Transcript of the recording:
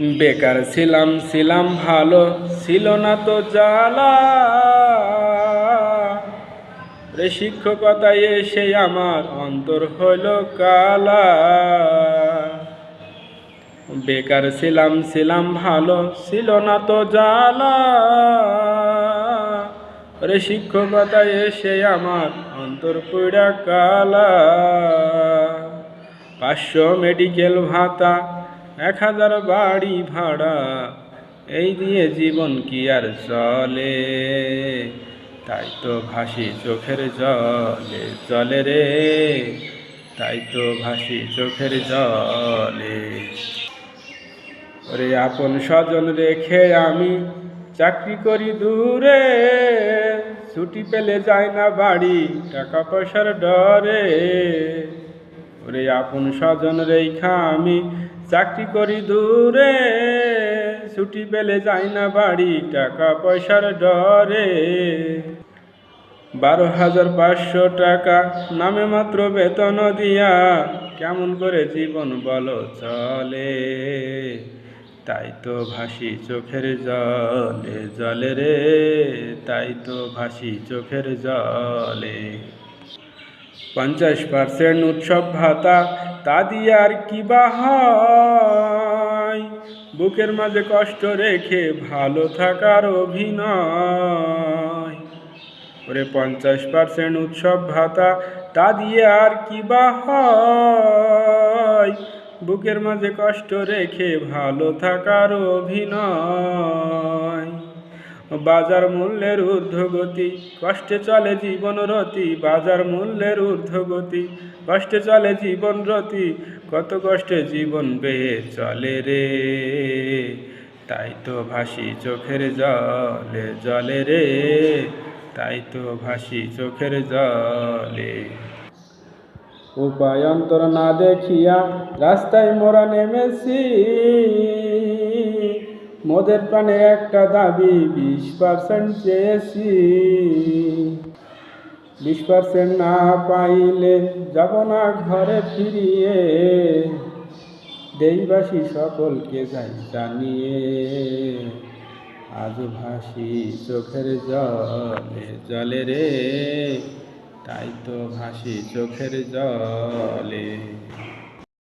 বেকার ছিলাম ছিলাম ভালো, ছিল না তো জ্বালা। রে শিক্ষকতায় এসে আমার অন্তর হইল কালা। বেকার ছিলাম ছিলাম ভালো, ছিল না তো জ্বালা। রে শিক্ষকতায় এসে আমার অন্তর পুরা কালা। পাঁচশো মেডিকেল ভাতা এক হাজার বাড়ি ভাড়া। এই দিয়ে জীবন কি আর চলে? তাই তো ভাসি চোখের জলে, চলে রে। তাই তো ভাসি চোখের জলে। ওরে আপন স্বজন রেখে আমি চাকরি করি দূরে। ছুটি পেলে যায় না বাড়ি, টাকা পয়সার ডরে। ওরে আপন স্বজন রেখা আমি চাকরি করি দূরে, ছুটি পেলে যাই না বাড়ি, টাকা পয়সার ডরে। বারো হাজার পাঁচশো টাকা, নামে মাত্র বেতন দিয়া, কেমন করে জীবন বলো চলে। তাই তো ভাসি চোখের জলে জলে রে, তাই তো ভাসি চোখের জলে। পঞ্চাশ পার্সেন্ট উৎসব ভাতা তা দিয়ে আর কি বা বুকের মাঝে কষ্ট রেখে ভালো থাকার অভিনয়। ওরে পঞ্চাশ পার্সেন্ট উৎসব ভাতা, তা দিয়ে আর কি বা বুকের মাঝে কষ্ট রেখে ভালো থাকার অভিনয়। বাজার মূল্যের ঊর্ধ্বগতি, কষ্টে চলে জীবন রতি, বাজার মূল্যের ঊর্ধ্বগতি, কষ্টে চলে জীবন রতি, কত কষ্টে জীবন বেয়ে চলে রে। তাই তো ভাসি চোখের জলে জলে রে। তাই তো ভাসি চোখের জলে। উপায় অন্তর না দেখিয়া রাস্তায় মোরা নেমেছি। মোদের প্রাণে একটা দাবি, বিশ পার্সেন্ট চেয়েছি। বিশ পার্সেন্ট না পাইলে যাব না ঘরে ফিরিয়ে। দেইবাসী সকলকে যাই জানিয়ে। আজ ভাসি চোখের জলে জলে রে। তাই তো ভাসি চোখের জলে।